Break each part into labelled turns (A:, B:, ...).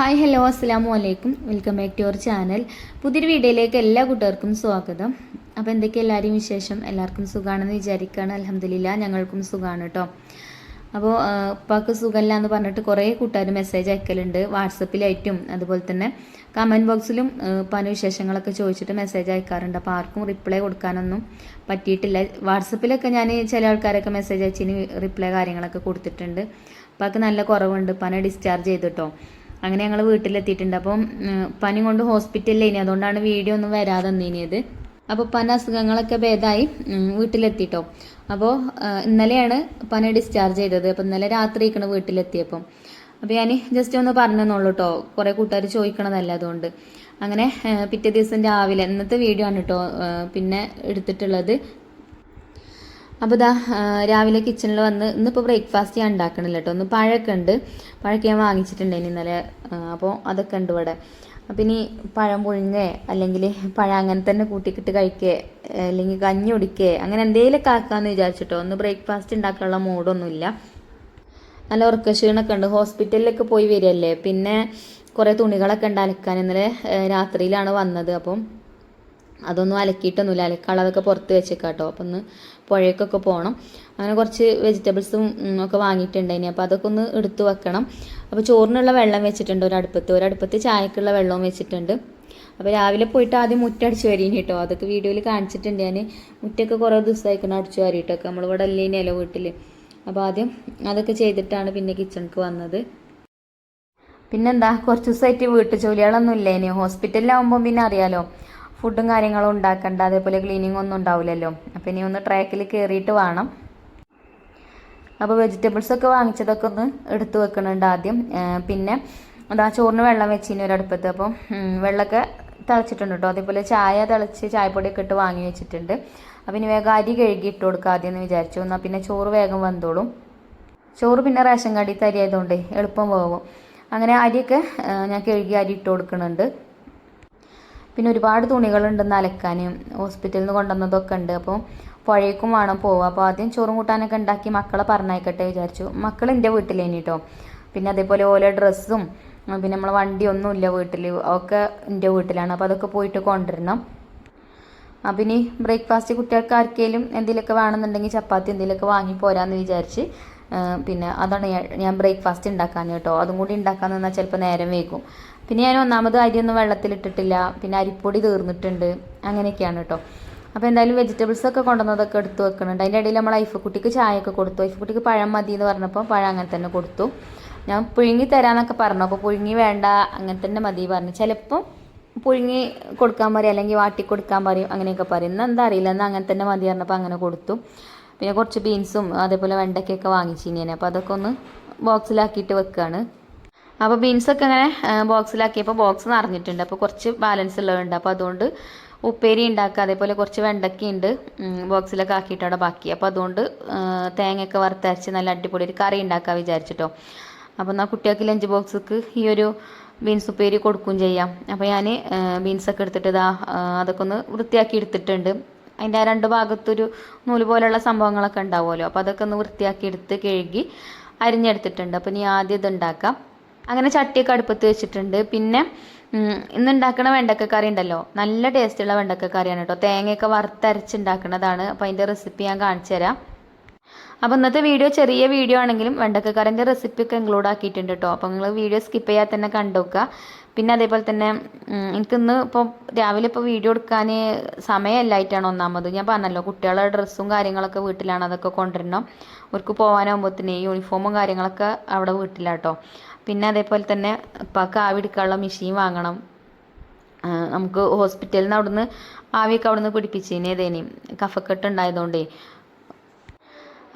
A: Hi hello അസ്സാം വലൈക്കും welcome back to your channel. പുതിയൊരു വീഡിയോയിലേക്ക് എല്ലാ കൂട്ടുകാർക്കും സ്വാഗതം. അപ്പോൾ എന്തൊക്കെ എല്ലാവരെയും വിശേഷം? എല്ലാവർക്കും സുഖമാണെന്ന് വിചാരിക്കുകയാണ് അലഹമില്ല ഞങ്ങൾക്കും സുഖമാണ് കേട്ടോ അപ്പോൾ ഉപ്പാക്ക് സുഖമല്ല എന്ന് പറഞ്ഞിട്ട് കുറേ കൂട്ടുകാർ മെസ്സേജ് അയക്കലുണ്ട്. വാട്സപ്പിലായിട്ടും. അതുപോലെ തന്നെ കമന്റ് ബോക്സിലും പല വിശേഷങ്ങളൊക്കെ ചോദിച്ചിട്ട് മെസ്സേജ് അയക്കാറുണ്ട്. അപ്പോൾ ആർക്കും റിപ്ലൈ കൊടുക്കാനൊന്നും പറ്റിയിട്ടില്ല. വാട്സപ്പിലൊക്കെ ഞാൻ ചില ആൾക്കാരൊക്കെ മെസ്സേജ് അയച്ചതിന് റിപ്ലൈ കാര്യങ്ങളൊക്കെ കൊടുത്തിട്ടുണ്ട്. ഉപ്പാക്ക് നല്ല കുറവുണ്ട്. പന ഡിസ്ചാർജ് ചെയ്തിട്ടോ അങ്ങനെ ഞങ്ങൾ വീട്ടിലെത്തിയിട്ടുണ്ട്. അപ്പം പനി കൊണ്ട് ഹോസ്പിറ്റലിൽ ഇനി അതുകൊണ്ടാണ് വീഡിയോ ഒന്നും വരാതെ നിന്നിയത് അപ്പോൾ പന അസുഖങ്ങളൊക്കെ ഭേദമായി വീട്ടിലെത്തിയിട്ടോ അപ്പോൾ ഇന്നലെയാണ് പന ഡിസ്ചാർജ് ചെയ്തത്. അപ്പോൾ ഇന്നലെ രാത്രിയൊക്കെയാണ് വീട്ടിലെത്തിയപ്പം. അപ്പോൾ ഞാൻ ജസ്റ്റ് ഒന്ന് പറഞ്ഞെന്നുള്ളൂ കേട്ടോ കുറേ കൂട്ടുകാർ ചോദിക്കണതല്ല അതുകൊണ്ട്. അങ്ങനെ പിറ്റേ ദിവസം രാവിലെ ഇന്നത്തെ വീഡിയോ ആണ് കേട്ടോ പിന്നെ എടുത്തിട്ടുള്ളത്. അപ്പോൾ ഇതാ രാവിലെ കിച്ചണിൽ വന്ന് ഇന്നിപ്പോൾ ബ്രേക്ക്ഫാസ്റ്റ് ഞാൻ ഉണ്ടാക്കണില്ല കേട്ടോ ഒന്ന് പഴമൊക്കെ ഉണ്ട്. പഴമൊക്കെ ഞാൻ വാങ്ങിച്ചിട്ടുണ്ടായിരുന്നു ഇന്നലെ. അപ്പോൾ അതൊക്കെ ഉണ്ട് ഇവിടെ. അപ്പം ഇനി പഴം പുഴുങ്ങേ അല്ലെങ്കിൽ പഴം അങ്ങനെ തന്നെ കൂട്ടിക്കിട്ട് കഴിക്കേ അല്ലെങ്കിൽ കഞ്ഞി കുടിക്കേ അങ്ങനെ എന്തെങ്കിലുമൊക്കെ ആക്കാമെന്ന് വിചാരിച്ചിട്ടോ. ഒന്ന് ബ്രേക്ക്ഫാസ്റ്റ് ഉണ്ടാക്കാനുള്ള മൂഡൊന്നുമില്ല നല്ല ഉറക്കക്ഷീണൊക്കെ ഉണ്ട്. ഹോസ്പിറ്റലിലൊക്കെ പോയി വരികയല്ലേ. പിന്നെ കുറേ തുണികളൊക്കെ ഉണ്ട് അലക്കാൻ. ഇന്നലെ രാത്രിയിലാണ് വന്നത്. അപ്പം അതൊന്നും അലക്കിയിട്ടൊന്നുമില്ല. അലക്കാനുള്ളതൊക്കെ പുറത്ത് വെച്ചേക്കാട്ടോ. അപ്പം ഒന്ന് പുഴയ്ക്കൊക്കെ പോകണം അങ്ങനെ കുറച്ച് വെജിറ്റബിൾസും ഒക്കെ വാങ്ങിയിട്ടുണ്ടായിനി. അപ്പോൾ അതൊക്കെ ഒന്ന് എടുത്തു വെക്കണം. അപ്പോൾ ചോറിനുള്ള വെള്ളം വെച്ചിട്ടുണ്ട് ഒരടുപ്പത്ത് ഒരടുപ്പത്ത് ചായക്കുള്ള വെള്ളവും വെച്ചിട്ടുണ്ട്. അപ്പോൾ രാവിലെ പോയിട്ട് ആദ്യം മുറ്റടിച്ച് വരീനി കേട്ടോ അതൊക്കെ വീഡിയോയിൽ കാണിച്ചിട്ടുണ്ട് ഞാൻ മുറ്റൊക്കെ കുറേ ദിവസമായിക്കണം അടിച്ചു വാരിയിട്ടൊക്കെ. നമ്മളിവിടെ അല്ലേനല്ലോ വീട്ടിൽ അപ്പോൾ ആദ്യം അതൊക്കെ ചെയ്തിട്ടാണ് പിന്നെ കിച്ചണിക്ക് വന്നത്. പിന്നെന്താ? കുറച്ച് ദിവസമായിട്ട് വീട്ടു ജോലികളൊന്നും ഇല്ലേനി. ഹോസ്പിറ്റലിലാവുമ്പോൾ പിന്നെ അറിയാലോ. ഫുഡും കാര്യങ്ങളും ഉണ്ടാക്കണ്ട അതേപോലെ ക്ലീനിങ് ഒന്നും ഉണ്ടാവില്ലല്ലോ. അപ്പം ഇനി ഒന്ന് ട്രാക്കിൽ കയറിയിട്ട് വേണം. അപ്പോൾ വെജിറ്റബിൾസ് ഒക്കെ വാങ്ങിച്ചതൊക്കെ ഒന്ന് എടുത്തു വെക്കുന്നുണ്ട് ആദ്യം. പിന്നെ അതാ ചോറിന് വെള്ളം വെച്ചിന് ഒരടുപ്പത്ത്. അപ്പം ഉം, വെള്ളമൊക്കെ തിളച്ചിട്ടുണ്ട് കേട്ടോ. അതേപോലെ ചായ തിളച്ച് ചായപ്പൊടിയൊക്കെ ഇട്ട് വാങ്ങി വെച്ചിട്ടുണ്ട്. അപ്പം ഇനി വേഗം അരി കഴുകി ഇട്ട് കൊടുക്കുക ആദ്യം എന്ന് വിചാരിച്ചു. എന്നാൽ പിന്നെ ചോറ് വേഗം വന്നോളും. ചോറ് പിന്നെ റേഷൻ കടി തരി ആയതുകൊണ്ട് എളുപ്പം പോകും അങ്ങനെ അരിയൊക്കെ ഞാൻ കഴുകി അരി ഇട്ട് കൊടുക്കുന്നുണ്ട് പിന്നെ ഒരുപാട് തുണികളുണ്ടെന്ന് അലക്കാൻ ഹോസ്പിറ്റലിൽ നിന്ന് കൊണ്ടുവന്നതൊക്കെ ഉണ്ട്. അപ്പോൾ പുഴയ്ക്കും വേണം പോവുക അപ്പോൾ ആദ്യം ചോറും കൂട്ടാനൊക്കെ ഉണ്ടാക്കി മക്കളെ പറഞ്ഞയക്കട്ടെ വിചാരിച്ചു. മക്കൾ എന്റെ വീട്ടിലേനി കേട്ടോ പിന്നെ അതേപോലെ ഓരോ ഡ്രസ്സും ആ, പിന്നെ നമ്മളെ വണ്ടിയൊന്നുമില്ല വീട്ടിൽ ഒക്കെ എന്റെ വീട്ടിലാണ്. അപ്പോൾ അതൊക്കെ പോയിട്ട് കൊണ്ടുവരണം. അപ്പം ഇനി ബ്രേക്ക്ഫാസ്റ്റ് കുട്ടികൾക്ക് ആർക്കെങ്കിലും എന്തെങ്കിലുമൊക്കെ വേണമെന്നുണ്ടെങ്കിൽ ചപ്പാത്തി എന്തെങ്കിലുമൊക്കെ വാങ്ങി പോരാന്ന് വിചാരിച്ച് പിന്നെ അതാണ് ഞാൻ ബ്രേക്ക്ഫാസ്റ്റ് ഉണ്ടാക്കാൻ കേട്ടോ. അതും കൂടി ഉണ്ടാക്കാൻ നിന്നാൽ ചിലപ്പോൾ നേരം വൈകും. പിന്നെ ഞാൻ ഒന്നാമത് അരിയൊന്നും വെള്ളത്തിലിട്ടിട്ടില്ല. പിന്നെ അരിപ്പൊടി തീർന്നിട്ടുണ്ട്. അങ്ങനെയൊക്കെയാണ് കേട്ടോ. അപ്പോൾ എന്തായാലും വെജിറ്റബിൾസ് ഒക്കെ കൊണ്ടുവന്നതൊക്കെ എടുത്ത് വെക്കുന്നുണ്ട് അതിന്റെ ഇടയിൽ നമ്മൾ ഐഫക്കുട്ടിക്ക് ചായയൊക്കെ കൊടുത്തു. ഐഫക്കുട്ടിക്ക് പഴം മതി എന്ന് പറഞ്ഞപ്പോൾ പഴം അങ്ങനെ തന്നെ കൊടുത്തു. ഞാൻ പുഴുങ്ങി തരാമെന്നൊക്കെ പറഞ്ഞു. അപ്പോൾ പുഴുങ്ങി വേണ്ട അങ്ങനെ തന്നെ മതി പറഞ്ഞു. ചിലപ്പോൾ പുഴുങ്ങി കൊടുക്കാൻ പറയും അല്ലെങ്കിൽ വാട്ടി കൊടുക്കാൻ പറയും അങ്ങനെയൊക്കെ പറയും. ഇന്ന് എന്താ അറിയില്ല. എന്നാൽ അങ്ങനെ തന്നെ മതി പറഞ്ഞപ്പോൾ അങ്ങനെ കൊടുത്തു. പിന്നെ കുറച്ച് ബീൻസും അതേപോലെ വെണ്ടയ്ക്കൊക്കെ വാങ്ങിച്ചിനി അപ്പോൾ അതൊക്കെ ഒന്ന് ബോക്സിലാക്കിയിട്ട് വെക്കുകയാണ് അപ്പോൾ ബീൻസൊക്കെ ഇങ്ങനെ ബോക്സിലാക്കിയപ്പോൾ ബോക്സ് നിറഞ്ഞിട്ടുണ്ട്. അപ്പോൾ കുറച്ച് ബാലൻസ് ഉള്ളതുണ്ട്. അപ്പോൾ അതുകൊണ്ട് ഉപ്പേരി ഉണ്ടാക്കുക അതേപോലെ കുറച്ച് വെണ്ടക്കയുണ്ട് ബോക്സിലൊക്കെ ആക്കിയിട്ട് അവിടെ ബാക്കി. അപ്പോൾ അതുകൊണ്ട് തേങ്ങയൊക്കെ വറുത്തരച്ച് നല്ല അടിപൊളി ഒരു കറി ഉണ്ടാക്കാൻ വിചാരിച്ചിട്ടോ. അപ്പോൾ എന്നാൽ കുട്ടികൾക്ക് ലഞ്ച് ബോക്സിക്ക് ഈ ഒരു ബീൻസ് ഉപ്പേരി കൊടുക്കുകയും ചെയ്യാം. അപ്പോൾ ഞാൻ ബീൻസൊക്കെ എടുത്തിട്ട് ഇതാ അതൊക്കെ ഒന്ന് വൃത്തിയാക്കി എടുത്തിട്ടുണ്ട്. അതിന്റെ ആ രണ്ട് ഭാഗത്തൊരു നൂൽ പോലെയുള്ള സംഭവങ്ങളൊക്കെ ഉണ്ടാവുമല്ലോ. അപ്പോൾ അതൊക്കെ ഒന്ന് വൃത്തിയാക്കി എടുത്ത് കഴുകി അരിഞ്ഞെടുത്തിട്ടുണ്ട്. അപ്പോൾ ഇനി ആദ്യം ഇത് ഉണ്ടാക്കാം. അങ്ങനെ ചട്ടിയൊക്കെ അടുപ്പത്ത് വെച്ചിട്ടുണ്ട്. പിന്നെ ഇന്നുണ്ടാക്കണ വെണ്ടക്ക കറി ഉണ്ടല്ലോ. നല്ല ടേസ്റ്റുള്ള വെണ്ടക്ക കറിയാണ് കേട്ടോ. തേങ്ങയൊക്കെ വറുത്തരച്ചുണ്ടാക്കുന്നതാണ് അപ്പോൾ അതിന്റെ റെസിപ്പി ഞാൻ കാണിച്ചു തരാം അപ്പോൾ ഇന്നത്തെ വീഡിയോ ചെറിയ വീഡിയോ ആണെങ്കിലും വെണ്ടക്കക്കറിന്റെ റെസിപ്പി ഒക്കെ ഇൻക്ലൂഡ് ആക്കിയിട്ടുണ്ട് കേട്ടോ അപ്പോൾ നിങ്ങൾ വീഡിയോ സ്കിപ്പ് ചെയ്യാതെ തന്നെ കണ്ടുവെക്കുക പിന്നെ അതേപോലെ തന്നെ എനിക്കിന്ന് ഇപ്പോൾ രാവിലെ ഇപ്പോൾ വീഡിയോ എടുക്കാൻ സമയമല്ലായിട്ടാണ് ഒന്നാമത്. ഞാൻ പറഞ്ഞല്ലോ കുട്ടികളുടെ ഡ്രസ്സും കാര്യങ്ങളൊക്കെ വീട്ടിലാണ് അതൊക്കെ കൊണ്ടുവരണം. അവർക്ക് പോകാനാകുമ്പോഴത്തേന് യൂണിഫോമും കാര്യങ്ങളൊക്കെ അവിടെ വീട്ടിലാട്ടോ പിന്നെ അതേപോലെ തന്നെ ഇപ്പം ആവി എടുക്കാനുള്ള മെഷീൻ വാങ്ങണം. നമുക്ക് ഹോസ്പിറ്റലിൽ നിന്ന് അവിടുന്ന് ആവിയൊക്കെ അവിടുന്ന് പിടിപ്പിച്ചേനെ ഏതേനി? കഫക്കെട്ട് ഉണ്ടായതുകൊണ്ടേ.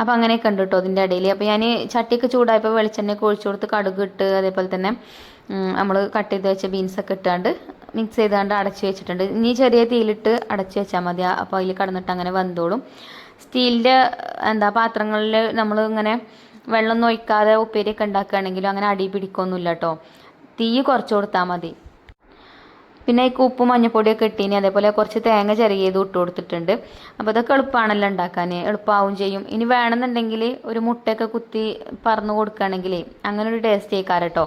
A: അപ്പോൾ അങ്ങനെ ഉണ്ട് കേട്ടോ അതിന്റെ ഇടയിൽ അപ്പോൾ ഞാൻ ചട്ടിയൊക്കെ ചൂടായപ്പോൾ വെളിച്ചെണ്ണയൊക്കെ ഒഴിച്ചു കൊടുത്ത് കടുക് ഇട്ട് അതേപോലെ തന്നെ നമ്മൾ കട്ട് ചെയ്ത് വെച്ച ബീൻസൊക്കെ ഇട്ടാണ്ട് മിക്സ് ചെയ്താണ്ട് അടച്ച് വെച്ചിട്ടുണ്ട്. ഇനി ചെറിയ തീയിലിട്ട് അടച്ച് വെച്ചാൽ മതി. അപ്പോൾ അതിൽ കടന്നിട്ട് അങ്ങനെ വന്നോളും സ്റ്റീലിന്റെ എന്താ പാത്രങ്ങളിൽ നമ്മൾ ഇങ്ങനെ വെള്ളം ഒഴിക്കാതെ ഉപ്പേരിയൊക്കെ ഉണ്ടാക്കുകയാണെങ്കിലും അങ്ങനെ അടി പിടിക്കൊന്നുമില്ല കേട്ടോ. തീ കുറച്ച് കൊടുത്താൽ മതി. പിന്നെ ഈ ഉപ്പും മഞ്ഞപ്പൊടിയൊക്കെ ഇട്ടീനി അതേപോലെ കുറച്ച് തേങ്ങ ചെറിയത് ഇട്ട് കൊടുത്തിട്ടുണ്ട്. അപ്പോൾ ഇതൊക്കെ എളുപ്പമാണല്ലോ ഉണ്ടാക്കാൻ എളുപ്പമാവും ചെയ്യും. ഇനി വേണമെന്നുണ്ടെങ്കിൽ ഒരു മുട്ടയൊക്കെ കുത്തി പറന്ന് കൊടുക്കുകയാണെങ്കിൽ അങ്ങനെ ഒരു ടേസ്റ്റ് ആയിക്കാരം കേട്ടോ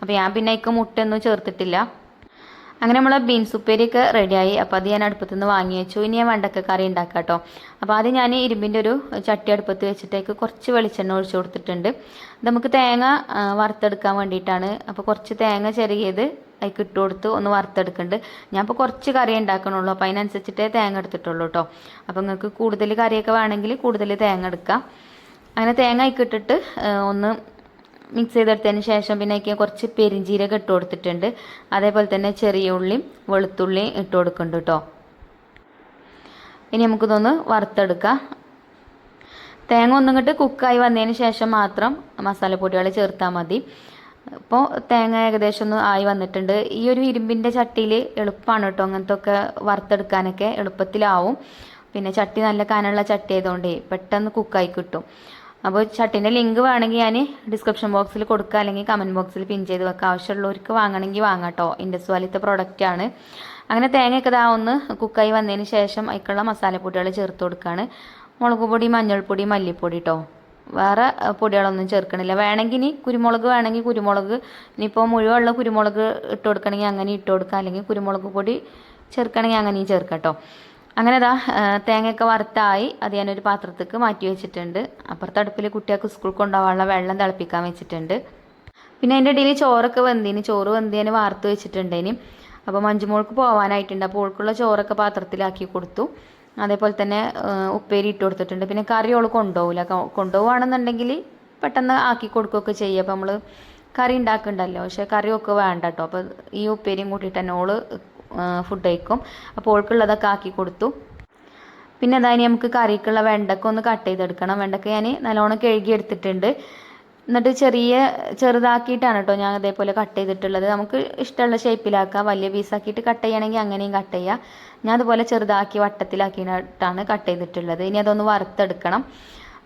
A: അപ്പോൾ ഞാൻ പിന്നെ അതിക്ക് മുട്ടയൊന്നും ചേർത്തിട്ടില്ല. അങ്ങനെ നമ്മളെ ബീൻസ് ഉപ്പേരിയൊക്കെ റെഡിയായി അപ്പോൾ അത് ഞാൻ അടുപ്പത്തു നിന്ന് വാങ്ങി വെച്ചു. ഇനി ഞാൻ വെണ്ടക്ക കറി ഉണ്ടാക്കാം കേട്ടോ അപ്പോൾ ആദ്യം ഞാൻ ഇരുമ്പിന്റെ ഒരു ചട്ടി അടുപ്പത്ത് വെച്ചിട്ടേക്ക് കുറച്ച് വെളിച്ചെണ്ണ ഒഴിച്ചു കൊടുത്തിട്ടുണ്ട്. നമുക്ക് തേങ്ങ വറുത്തെടുക്കാൻ വേണ്ടിയിട്ടാണ്. അപ്പോൾ കുറച്ച് തേങ്ങ ചെറിയത് അതിക്ക് ഇട്ട് കൊടുത്ത് ഒന്ന് വറുത്തെടുക്കുന്നുണ്ട് ഞാൻ ഇപ്പോൾ കുറച്ച് കറി ഉണ്ടാക്കണുള്ളൂ. അപ്പോൾ അതിനനുസരിച്ചിട്ടേ തേങ്ങ എടുത്തിട്ടുള്ളൂ കേട്ടോ അപ്പോൾ നിങ്ങൾക്ക് കൂടുതൽ കറിയൊക്കെ വേണമെങ്കിൽ കൂടുതൽ തേങ്ങ എടുക്കാം. അങ്ങനെ തേങ്ങ അതിക്ക് ഇട്ടിട്ട് ഒന്ന് മിക്സ് ചെയ്തെടുത്തതിന് ശേഷം പിന്നെ കുറച്ച് പെരിഞ്ചീരകം ഇട്ട് കൊടുത്തിട്ടുണ്ട്. അതേപോലെ തന്നെ ചെറിയ ഉള്ളിയും വെളുത്തുള്ളിയും ഇട്ട് കൊടുക്കുന്നുണ്ട് കേട്ടോ ഇനി നമുക്കിതൊന്ന് വറുത്തെടുക്കാം. തേങ്ങ ഒന്നും ഇങ്ങോട്ട് കുക്കായി വന്നതിന് ശേഷം മാത്രം മസാലപ്പൊടികൾ ചേർത്താൽ മതി. ഇപ്പോൾ തേങ്ങ ഏകദേശം ഒന്ന് ആയി വന്നിട്ടുണ്ട്. ഈ ഒരു ഇരുമ്പിന്റെ ചട്ടിയിൽ എളുപ്പമാണ് കേട്ടോ അങ്ങനത്തെ ഒക്കെ വറുത്തെടുക്കാനൊക്കെ എളുപ്പത്തിലാവും. പിന്നെ ചട്ടി നല്ല കനമുള്ള ചട്ടി ആയതുകൊണ്ട് പെട്ടെന്ന് കുക്കായി കിട്ടും. അപ്പോൾ ചട്ടിന്റെ ലിങ്ക് വേണമെങ്കിൽ ഞാൻ ഡിസ്ക്രിപ്ഷൻ ബോക്സിൽ കൊടുക്കുക അല്ലെങ്കിൽ കമന്റ് ബോക്സിൽ പിൻ ചെയ്ത് വെക്കാം. ആവശ്യമുള്ളവർക്ക് വാങ്ങണമെങ്കിൽ വാങ്ങാം കേട്ടോ. ഇൻഡസ് വാലിത്തെ പ്രോഡക്റ്റാണ് അങ്ങനെ തേങ്ങയൊക്കെ ഇതാ ഒന്ന് കുക്കായി വന്നതിന് ശേഷം അതിക്കുള്ള മസാലപ്പൊടികൾ ചേർത്ത് കൊടുക്കുകയാണ് മുളക് പൊടി മഞ്ഞൾപ്പൊടി മല്ലിപ്പൊടി കേട്ടോ വേറെ പൊടികളൊന്നും ചേർക്കണില്ല. വേണമെങ്കിൽ ഇനി കുരുമുളക് വേണമെങ്കിൽ കുരുമുളക് ഇനിയിപ്പോൾ മുഴുവുള്ള കുരുമുളക് ഇട്ട് കൊടുക്കണമെങ്കിൽ അങ്ങനെ ഇട്ട് കൊടുക്കാം. അല്ലെങ്കിൽ കുരുമുളക് പൊടി ചേർക്കണമെങ്കിൽ അങ്ങനെയും ചേർക്കാം കേട്ടോ അങ്ങനെ ഇതാ തേങ്ങയൊക്കെ വറുത്തായി. അത് ഞാനൊരു പാത്രത്തേക്ക് മാറ്റി വെച്ചിട്ടുണ്ട്. അപ്പുറത്തെ അടുപ്പിൽ കുട്ടികൾക്ക് സ്കൂൾ കൊണ്ടുപോകാനുള്ള വെള്ളം തിളപ്പിക്കാൻ വെച്ചിട്ടുണ്ട്. പിന്നെ അതിന്റെ ഇടയിൽ ചോറൊക്കെ വെന്തിന് ചോറ് വെന്തിന് വാർത്ത് വെച്ചിട്ടുണ്ടേന് അപ്പോൾ മഞ്ജുമോൾക്ക് പോകാനായിട്ടുണ്ട് അപ്പോൾ ഓൾക്കുള്ള ചോറൊക്കെ പാത്രത്തിലാക്കി കൊടുത്തു. അതേപോലെ തന്നെ ഉപ്പേരി ഇട്ട് കൊടുത്തിട്ടുണ്ട്. പിന്നെ കറി ഓൾ കൊണ്ടുപോകില്ല കൊണ്ടുപോവുകയാണെന്നുണ്ടെങ്കിൽ പെട്ടെന്ന് ആക്കി കൊടുക്കുകയൊക്കെ ചെയ്യുക അപ്പോൾ നമ്മൾ കറി ഉണ്ടാക്കുന്നുണ്ടല്ലോ പക്ഷേ കറിയൊക്കെ വേണ്ട കേട്ടോ അപ്പോൾ ഈ ഉപ്പേരിയും കൂട്ടിയിട്ട് തന്നെ ഓൾ ഫുഡ് കഴിക്കും. അപ്പോൾ ഓൾക്കുള്ളതൊക്കെ ആക്കി കൊടുത്തു. പിന്നെ അതായത് നമുക്ക് കറിക്കുള്ള വെണ്ടക്ക ഒന്ന് കട്ട് ചെയ്തെടുക്കണം. വെണ്ടക്ക ഞാൻ നല്ലോണം കഴുകി എടുത്തിട്ടുണ്ട് എന്നിട്ട് ചെറിയ ചെറുതാക്കിയിട്ടാണ് കേട്ടോ ഞാൻ അതേപോലെ കട്ട് ചെയ്തിട്ടുള്ളത്. നമുക്ക് ഇഷ്ടമുള്ള ഷേപ്പിലാക്കാം വലിയ പീസാക്കിയിട്ട് കട്ട് ചെയ്യണമെങ്കിൽ അങ്ങനെയും കട്ട് ചെയ്യാം. ഞാൻ അതുപോലെ ചെറുതാക്കി വട്ടത്തിലാക്കിയിട്ടാണ് കട്ട് ചെയ്തിട്ടുള്ളത്. ഇനി അതൊന്ന് വറുത്തെടുക്കണം.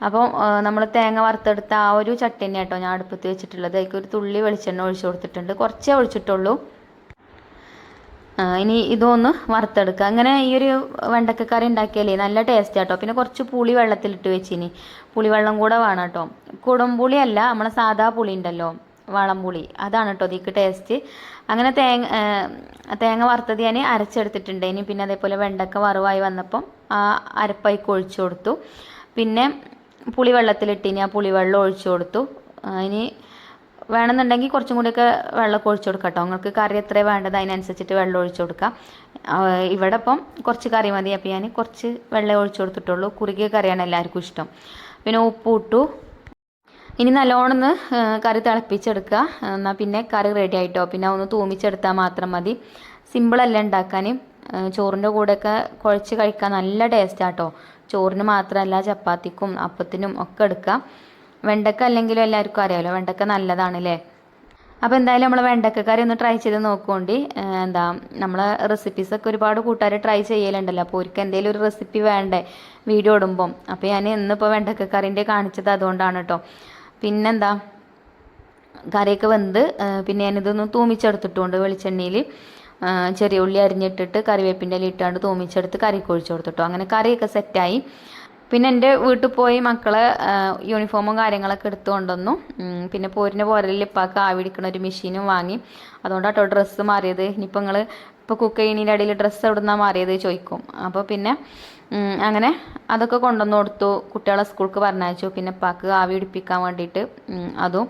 A: അപ്പോൾ നമ്മൾ തേങ്ങ വറുത്തെടുത്ത ആ ഒരു ചട്ടിനെ കേട്ടോ ഞാൻ അടുപ്പത്ത് വെച്ചിട്ടുള്ളത്. അതിലേക്ക് ഒരു തുള്ളി വെളിച്ചെണ്ണ ഒഴിച്ചു കൊടുത്തിട്ടുണ്ട്. കുറച്ചേ ഒഴിച്ചിട്ടുള്ളൂ. ഇനി ഇതൊന്ന് വറുത്തെടുക്കുക. അങ്ങനെ ഈ ഒരു വെണ്ടക്കക്കറി ഉണ്ടാക്കിയാലേ നല്ല ടേസ്റ്റ് ആട്ടോ. പിന്നെ കുറച്ച് പുളി വെള്ളത്തിലിട്ട് വെച്ചിനി. പുളിവെള്ളം കൂടെ വേണം കേട്ടോ കുടംപുളി അല്ല നമ്മളെ സാധാ പുളി ഉണ്ടല്ലോ വളംപുളി. അതാണ് കേട്ടോ ഇതിക്ക് ടേസ്റ്റ് അങ്ങനെ തേങ്ങ തേങ്ങ വറുത്തത് ഞാൻ അരച്ചെടുത്തിട്ടുണ്ട് ഇനി പിന്നെ അതേപോലെ വെണ്ടക്ക വറവായി വന്നപ്പം ആ അരപ്പായി ഒഴിച്ചു കൊടുത്തു. പിന്നെ പുളി വെള്ളത്തിലിട്ടിനി ആ പുളിവെള്ളം ഒഴിച്ചു കൊടുത്തു. ഇനി വേണമെന്നുണ്ടെങ്കിൽ കുറച്ചും കൂടിയൊക്കെ വെള്ളമൊക്കെ ഒഴിച്ചു കൊടുക്കാം കേട്ടോ. നിങ്ങൾക്ക് കറി എത്ര വേണ്ടത് അതിനനുസരിച്ചിട്ട് വെള്ളം ഒഴിച്ചു കൊടുക്കാം. ഇവിടെ ഇപ്പം കുറച്ച് കറി മതി. അപ്പോൾ ഞാൻ കുറച്ച് വെള്ളം ഒഴിച്ചു കൊടുത്തിട്ടുള്ളൂ. കുറുകിയ കറിയാണ് എല്ലാവർക്കും ഇഷ്ടം. പിന്നെ ഉപ്പ് ഇട്ടു. ഇനി നല്ലോണം ഒന്ന് കറി തിളപ്പിച്ചെടുക്കുക. എന്നാൽ പിന്നെ കറി റെഡി ആയിട്ടോ. പിന്നെ ഒന്ന് തൂമിച്ചെടുത്താൽ മാത്രം മതി. സിമ്പിളല്ല ഉണ്ടാക്കാൻ. ചോറിന്റെ കൂടെയൊക്കെ കുഴച്ച് കഴിക്കാൻ നല്ല ടേസ്റ്റാട്ടോ ചോറിന് മാത്രമല്ല ചപ്പാത്തിക്കും അപ്പത്തിനും ഒക്കെ എടുക്കാം. വെണ്ടക്ക അല്ലെങ്കിലും എല്ലാവർക്കും അറിയാമല്ലോ വെണ്ടക്ക നല്ലതാണ് അല്ലേ അപ്പോൾ എന്തായാലും നമ്മൾ വെണ്ടക്കക്കറി ഒന്ന് ട്രൈ ചെയ്ത് നോക്കുകൊണ്ട് എന്താ നമ്മളെ റെസിപ്പീസൊക്കെ ഒരുപാട് കൂട്ടുകാർ ട്രൈ ചെയ്യലുണ്ടല്ലോ. അപ്പോൾ അവർക്ക് എന്തെങ്കിലും ഒരു റെസിപ്പി വേണ്ടേ വീഡിയോ ഇടുമ്പം. അപ്പോൾ ഞാൻ ഇന്നിപ്പോൾ വെണ്ടക്കക്കറിന്റെ കാണിച്ചത് അതുകൊണ്ടാണ് കേട്ടോ പിന്നെന്താ കറിയൊക്കെ വെന്ത് പിന്നെ ഞാനിതൊന്ന് തൂമിച്ചെടുത്തിട്ടുണ്ട് വെളിച്ചെണ്ണയിൽ ചെറിയ ഉള്ളി അരിഞ്ഞിട്ടിട്ട് കറിവേപ്പിന്റെ ഇല ഇട്ടാണ്ട് തൂമിച്ചെടുത്ത് കറി ഒഴിച്ചു കൊടുത്തിട്ടോ അങ്ങനെ കറിയൊക്കെ സെറ്റായി പിന്നെ എന്റെ വീട്ടിൽ പോയി മക്കളെ യൂണിഫോമും കാര്യങ്ങളൊക്കെ എടുത്തു കൊണ്ടുവന്നു. പിന്നെ പോരിന്റെ പോരലിൽ ഇപ്പാക്ക് ആവിടിക്കണ ഒരു മെഷീനും വാങ്ങി. അതുകൊണ്ടാട്ടോ ഡ്രസ്സ് മാറിയത്. ഇനിയിപ്പോൾ നിങ്ങൾ ഇപ്പോൾ കുക്ക് ചെയ്യുന്നതിന്റെ ഇടയിൽ ഡ്രസ്സ് എവിടെ നിന്നാണ് മാറിയത് ചോദിക്കും. അപ്പോൾ പിന്നെ അങ്ങനെ അതൊക്കെ കൊണ്ടുവന്ന് കൊടുത്തു. കുട്ടികളെ സ്കൂൾക്ക് പറഞ്ഞയച്ചു. പിന്നെ ഇപ്പാക്ക് ആവി പിടിപ്പിക്കാൻ വേണ്ടിയിട്ട് അതും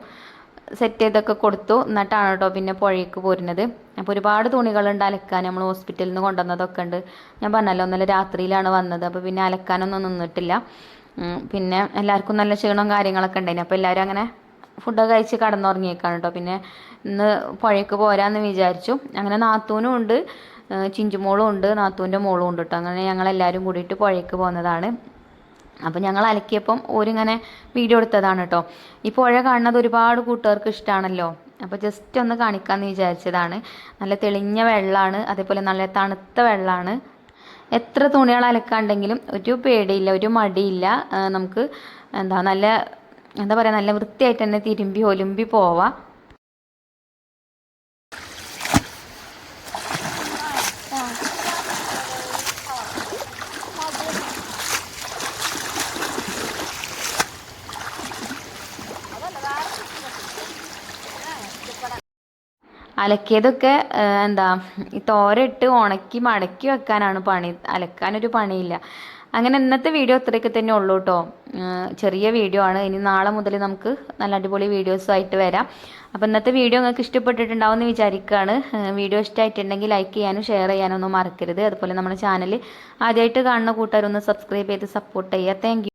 A: സെറ്റ് ചെയ്തൊക്കെ കൊടുത്തു. എന്നിട്ടാണ് കേട്ടോ പിന്നെ പുഴയ്ക്ക് പോരുന്നത്. അപ്പോൾ ഒരുപാട് തുണികളുണ്ട് അലക്കാൻ നമ്മൾ ഹോസ്പിറ്റലിൽ നിന്ന് കൊണ്ടുവന്നതൊക്കെ ഉണ്ട്. ഞാൻ പറഞ്ഞല്ലോ ഒന്നല്ല രാത്രിയിലാണ് വന്നത്. അപ്പോൾ പിന്നെ അലക്കാനൊന്നും നിന്നിട്ടില്ല. പിന്നെ എല്ലാവർക്കും നല്ല ക്ഷീണവും കാര്യങ്ങളൊക്കെ ഉണ്ടായിന്. അപ്പോൾ എല്ലാവരും അങ്ങനെ ഫുഡൊക്കെ കഴിച്ച് കടന്നുറങ്ങിയേക്കാണ് കേട്ടോ പിന്നെ ഇന്ന് പുഴയ്ക്ക് പോരാന്ന് വിചാരിച്ചു. അങ്ങനെ നാത്തൂനും ഉണ്ട്. ചിഞ്ചുമോളും ഉണ്ട്. നാത്തൂന്റെ മോളും ഉണ്ട് കേട്ടോ അങ്ങനെ ഞങ്ങളെല്ലാവരും കൂടിയിട്ട് പുഴയ്ക്ക് പോകുന്നതാണ് അപ്പം ഞങ്ങൾ അലക്കിയപ്പം ഓരിങ്ങനെ വീഡിയോ എടുത്തതാണ് കേട്ടോ ഈ പുഴ കാണുന്നത് ഒരുപാട് കൂട്ടുകാർക്ക് ഇഷ്ടമാണല്ലോ അപ്പോൾ ജസ്റ്റ് ഒന്ന് കാണിക്കാമെന്ന് വിചാരിച്ചതാണ്. നല്ല തെളിഞ്ഞ വെള്ളമാണ് അതേപോലെ നല്ല തണുത്ത വെള്ളമാണ് എത്ര തുണികൾ അലക്കാണ്ടെങ്കിലും ഒരു പേടിയില്ല ഒരു മടിയില്ല. നമുക്ക് എന്താ നല്ല എന്താ പറയുക നല്ല വൃത്തിയായിട്ട് തന്നെ തിരുമ്പി ഒലുമ്പി പോവാം. അലക്കിയതൊക്കെ എന്താ തോരയിട്ട് ഉണക്കി മടക്കി വെക്കാനാണ് പണി. അലക്കാനൊരു പണിയില്ല. അങ്ങനെ ഇന്നത്തെ വീഡിയോ ഇത്രയൊക്കെ തന്നെ ഉള്ളൂ കേട്ടോ ചെറിയ വീഡിയോ ആണ്. ഇനി നാളെ മുതൽ നമുക്ക് നല്ല അടിപൊളി വീഡിയോസുമായിട്ട് വരാം. അപ്പോൾ ഇന്നത്തെ വീഡിയോ നിങ്ങൾക്ക് ഇഷ്ടപ്പെട്ടിട്ടുണ്ടാവും എന്ന് വിചാരിക്കുകയാണ് വീഡിയോ ഇഷ്ടമായിട്ടുണ്ടെങ്കിൽ ലൈക്ക് ചെയ്യാനും ഷെയർ ചെയ്യാനും ഒന്നും മറക്കരുത്. അതുപോലെ നമ്മുടെ ചാനൽ ആദ്യമായിട്ട് കാണുന്ന കൂട്ടുകാരൊന്ന് സബ്സ്ക്രൈബ് ചെയ്ത് സപ്പോർട്ട് ചെയ്യുക. താങ്ക്